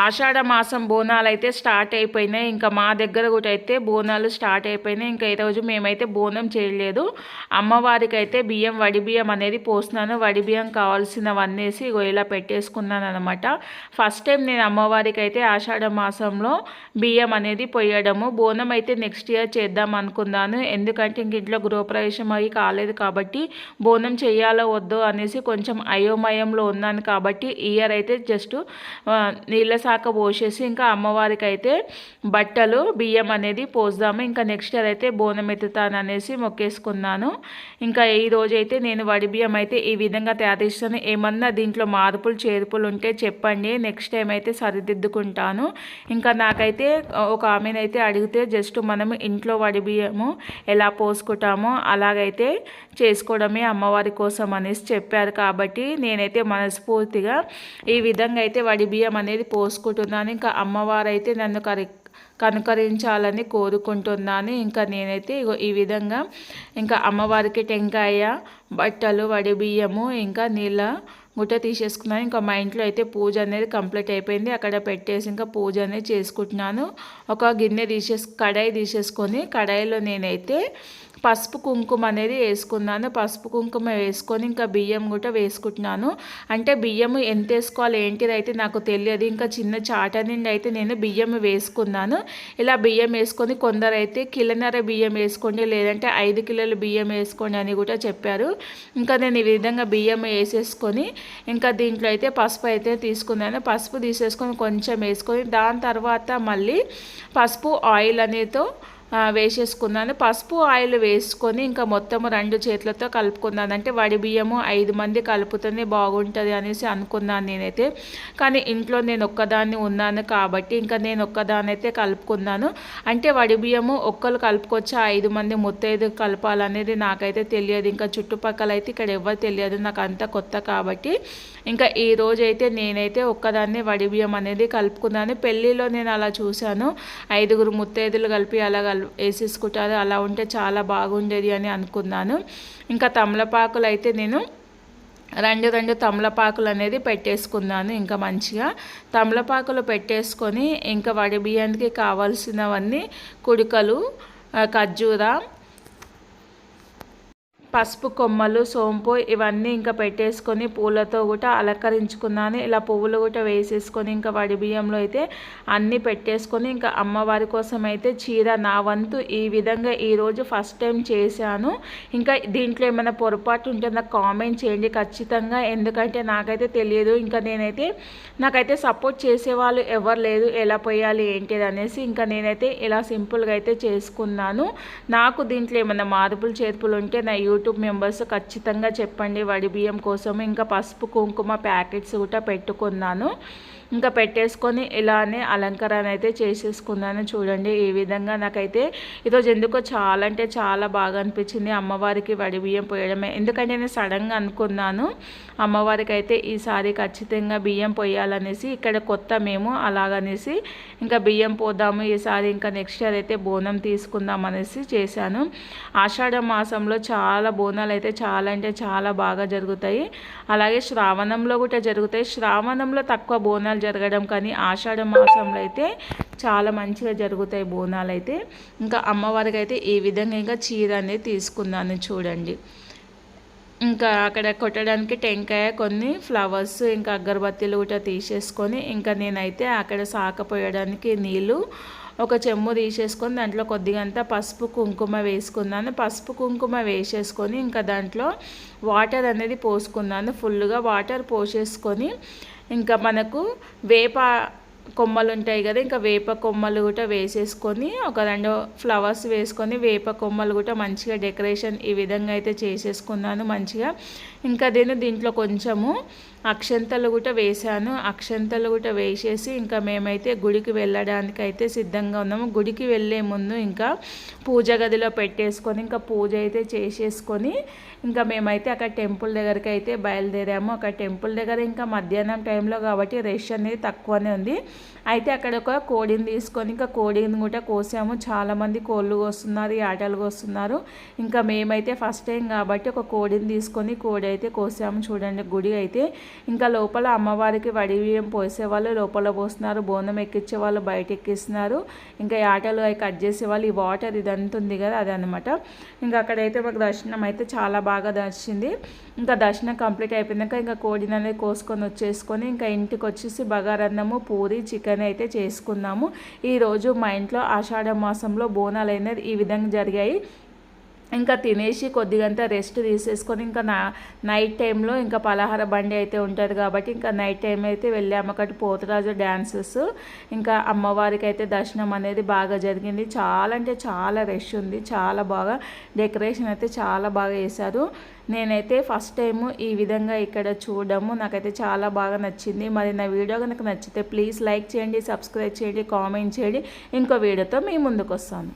ఆషాఢ మాసం బోనాలు అయితే స్టార్ట్ అయిపోయినాయి. ఇంకా మా దగ్గర కూడా అయితే బోనాలు స్టార్ట్ అయిపోయినాయి. ఇంకా ఈరోజు మేమైతే బోనం చేయలేదు. అమ్మవారికి అయితే బియ్యం వడి బియ్యం అనేది పోస్తున్నాను. వడి బియ్యం కావాల్సినవన్నేసి ఇలా పెట్టేసుకున్నాను అనమాట ఫస్ట్ టైం నేను అమ్మవారికి అయితే ఆషాఢ మాసంలో బియ్యం అనేది పోయడము. బోనం అయితే నెక్స్ట్ ఇయర్ చేద్దాం అనుకున్నాను. ఎందుకంటే ఇంక ఇంట్లో గృహప్రవేశం అయ్యి కాలేదు కాబట్టి బోనం చేయాలో వద్దు అనేసి కొంచెం అయోమయంలో ఉన్నాను కాబట్టి ఇయర్ అయితే జస్ట్ నీళ్ళ శాఖ పోసేసి ఇంకా అమ్మవారికి అయితే బట్టలు బియ్యం అనేది పోద్దాము ఇంకా నెక్స్ట్ ఇయర్ అయితే బోనం ఎత్తుతాను అనేసి మొక్కేసుకున్నాను. ఇంకా ఈ రోజు అయితే నేను వడి బియ్యం అయితే ఈ విధంగా తయారు చేస్తాను. ఏమన్నా దీంట్లో మార్పులు చేర్పులు ఉంటే చెప్పండి. నెక్స్ట్ టైం అయితే సరిదిద్దుకుంటాను. ఇంకా నాకైతే ఒక ఆమెనైతే అడిగితే జస్ట్ మనము ఇంట్లో వడి బియ్యము ఎలా పోసుకుంటామో అలాగైతే చేసుకోవడమే అమ్మవారి కోసం అనేసి చెప్పారు. కాబట్టి నేనైతే మనస్ఫూర్తిగా ఈ విధంగా అయితే వడి బియ్యం అనేది పోసు కోసుకుంటున్నాను ఇంకా అమ్మవారైతే నన్ను కరి కనుకరించాలని కోరుకుంటున్నాను. ఇంకా నేనైతే ఇగో ఈ విధంగా ఇంకా అమ్మవారికి టెంకాయ బట్టలు వడి బియ్యము ఇంకా నీళ్ళ గుట్ట తీసేసుకున్నాను. ఇంకా మా ఇంట్లో అయితే పూజ అనేది కంప్లీట్ అయిపోయింది. అక్కడ పెట్టేసి ఇంకా పూజ అనేది చేసుకుంటున్నాను. ఒక గిన్నె తీసేసి కడాయి తీసేసుకొని కడాయిలో నేనైతే పసుపు కుంకుమ అనేది వేసుకున్నాను. పసుపు కుంకుమ వేసుకొని ఇంకా బియ్యం కూడా వేసుకుంటున్నాను. అంటే బియ్యం ఎంత వేసుకోవాలి ఏంటిది అయితే నాకు తెలియదు. ఇంకా చిన్న చాట నుండి అయితే నేను బియ్యం వేసుకున్నాను. ఇలా బియ్యం వేసుకొని కొందరు అయితే కిలోన్నర బియ్యం వేసుకోండి లేదంటే ఐదు కిలోల బియ్యం వేసుకోండి అని కూడా చెప్పారు. ఇంకా నేను ఈ విధంగా బియ్యం వేసేసుకొని ఇంకా దీంట్లో అయితే పసుపు అయితే తీసుకున్నాను. పసుపు తీసేసుకొని కొంచెం వేసుకొని దాని తర్వాత మళ్ళీ పసుపు ఆయిల్ అనేతో వేసేసుకున్నాను పసుపు ఆయిల్ వేసుకొని ఇంకా మొత్తం రెండు చేతులతో కలుపుకున్నాను అంటే వడి బియ్యము ఐదు మంది కలుపుతూనే బాగుంటుంది అనేసి అనుకున్నాను నేనైతే. కానీ ఇంట్లో నేను ఒక్కదాన్ని ఉన్నాను కాబట్టి ఇంకా నేను ఒక్కదాన్ని అయితే కలుపుకున్నాను అంటే వడి బియ్యము ఒక్కరు కలుపుకొచ్చి ఐదు మంది ముత్తైదు కలపాలనేది నాకైతే తెలియదు. ఇంకా చుట్టుపక్కల అయితే ఇక్కడ ఎవరు తెలియదు. నాకు అంత కొత్త కాబట్టి ఇంకా ఈ రోజైతే నేనైతే ఒక్కదాన్ని వడి బియ్యం అనేది కలుపుకున్నాను. పెళ్ళిలో నేను అలా చూశాను. ఐదుగురు ముత్తైదులు కలిపి అలా వేసేసుకుంటారు అలా ఉంటే చాలా బాగుండేది అని అనుకున్నాను. ఇంకా తమలపాకులు అయితే నేను రెండు రెండు తమలపాకులు అనేది పెట్టేసుకున్నాను ఇంకా మంచిగా. తమలపాకులు పెట్టేసుకొని ఇంకా వడి బియ్యానికి కావాల్సినవన్నీ కుడుకలు ఖర్జూర పసుపు కొమ్మలు సోంపు ఇవన్నీ ఇంకా పెట్టేసుకొని పూలతో కూడా అలంకరించుకున్నాను. ఇలా పువ్వులు కూడా వేసేసుకొని ఇంకా వడి బియ్యంలో అయితే అన్నీ పెట్టేసుకొని ఇంకా అమ్మవారి కోసం అయితే చీర నా వంతు ఈ విధంగా ఈరోజు ఫస్ట్ టైం చేశాను. ఇంకా దీంట్లో ఏమైనా పొరపాటు ఉంటే నాకు కామెంట్ చేయండి ఖచ్చితంగా. ఎందుకంటే నాకైతే తెలియదు. ఇంకా నేనైతే నాకైతే సపోర్ట్ చేసేవాళ్ళు ఎవరు లేదు ఎలా పోయాలి ఏంటిది అనేసి ఇంకా నేనైతే ఇలా సింపుల్గా అయితే చేసుకున్నాను. నాకు దీంట్లో ఏమైనా మార్పులు చేర్పులు ఉంటే నా యూట్యూబ్ యూట్యూబ్ మెంబర్స్ ఖచ్చితంగా చెప్పండి. వడి బియ్యం కోసం ఇంకా పసుపు కుంకుమ ప్యాకెట్స్ కూడా పెట్టుకున్నాను. ఇంకా పెట్టేసుకొని ఇలానే అలంకరణ అయితే చేసేసుకున్నాను. చూడండి ఈ విధంగా నాకైతే ఈరోజు ఎందుకో చాలా అంటే చాలా బాగా అనిపించింది అమ్మవారికి వడి బియ్యం పోయడమే. ఎందుకంటే నేను సడన్గా అనుకున్నాను అమ్మవారికి అయితే ఈసారి ఖచ్చితంగా బియ్యం పోయాలనేసి ఇక్కడ కొత్త మేము అలాగనేసి ఇంకా బియ్యం పోదాము ఈసారి ఇంకా నెక్స్ట్ ఇయర్ అయితే బోనం తీసుకుందాం అనేసి చేశాను. ఆషాఢ మాసంలో చాలా బోనాలు అయితే చాలా అంటే చాలా బాగా జరుగుతాయి. అలాగే శ్రావణంలో కూడా జరుగుతాయి. శ్రావణంలో తక్కువ బోనాలు జరగడం కానీ ఆషాఢ మాసంలో అయితే చాలా మంచిగా జరుగుతాయి బోనాలు అయితే ఇంకా అమ్మవారికి అయితే ఈ విధంగా ఇంకా చీర అనేది తీసుకున్నాను చూడండి. ఇంకా అక్కడ కొట్టడానికి టెంకాయ కొన్ని ఫ్లవర్స్ ఇంకా అగరబత్తీలు కూడా తీసేసుకొని ఇంకా నేనైతే అక్కడ సాకపోయడానికి నీళ్ళు ఒక చెమ్ము తీసేసుకొని దాంట్లో కొద్దిగంత పసుపు కుంకుమ వేసుకున్నాను. పసుపు కుంకుమ వేసేసుకొని ఇంకా దాంట్లో వాటర్ అనేది పోసుకున్నాను. ఫుల్గా వాటర్ పోసేసుకొని ఇంకా మనకు వేప కొమ్మలు ఉంటాయి కదా ఇంకా వేప కొమ్మలు కూడా వేసేసుకొని ఒక రెండు ఫ్లవర్స్ వేసుకొని వేప కొమ్మలు కూడా మంచిగా డెకరేషన్ ఈ విధంగా అయితే చేసేసుకున్నాను మంచిగా. ఇంకా నేను దీంట్లో కొంచెము అక్షంతలు కూడా వేశాను. అక్షంతలు కూడా వేసేసి ఇంకా మేమైతే గుడికి వెళ్ళడానికి అయితే సిద్ధంగా ఉన్నాము. గుడికి వెళ్ళే ముందు ఇంకా పూజ గదిలో పెట్టేసుకొని ఇంకా పూజ అయితే చేసేసుకొని ఇంకా మేమైతే అక్కడ టెంపుల్ దగ్గరికి అయితే బయలుదేరాము. అక్కడ టెంపుల్ దగ్గర ఇంకా మధ్యాహ్నం టైంలో కాబట్టి రష్ అనేది తక్కువనే ఉంది. అయితే అక్కడ ఒక కోడిని తీసుకొని ఇంకా కోడిని కూడా కోసాము. చాలామంది కోళ్ళు కోస్తున్నారు ఆటలు కోస్తున్నారు. ఇంకా మేమైతే ఫస్ట్ టైం కాబట్టి ఒక కోడిని తీసుకొని కోడి అయితే కోసాము. చూడండి గుడి అయితే. ఇంకా లోపల అమ్మవారికి వడి బియ్యం లోపల పోస్తున్నారు. బోనం ఎక్కించే వాళ్ళు బయట ఎక్కిస్తున్నారు. ఇంకా ఆటలు అవి కట్ చేసేవాళ్ళు. ఈ వాటర్ ఇదంతా ఉంది కదా అది అనమాట ఇంకా అక్కడైతే మాకు దర్శనం అయితే చాలా బాగా దర్శింది ఇంకా దర్శనం కంప్లీట్ అయిపోయినాక ఇంకా కోడిని అనేది కోసుకొని వచ్చేసుకొని ఇంకా ఇంటికి వచ్చేసి బగారన్నము పూరి చికెన్ అయితే చేసుకున్నాము ఈరోజు మా ఇంట్లో ఆషాఢ మాసంలో బోనాలు అనేది ఈ విధంగా జరిగాయి. ఇంకా తినేసి కొద్దిగంత రెస్ట్ తీసేసుకొని ఇంకా నా నైట్ టైంలో ఇంకా పలహార బండి అయితే ఉంటుంది కాబట్టి ఇంకా నైట్ టైం అయితే వెళ్ళాము. అక్కడ పోతరాజు డ్యాన్సెస్ ఇంకా అమ్మవారికి అయితే దర్శనం అనేది బాగా జరిగింది. చాలా అంటే చాలా రష్ ఉంది. చాలా బాగా డెకరేషన్ అయితే చాలా బాగా వేశారు నేనైతే ఫస్ట్ టైము ఈ విధంగా ఇక్కడ చూడడము నాకైతే చాలా బాగా నచ్చింది. మరి నా వీడియో కనుక నచ్చితే ప్లీజ్ లైక్ చేయండి సబ్స్క్రైబ్ చేయండి కామెంట్ చేయండి. ఇంకో వీడియోతో మీ ముందుకు వస్తాను.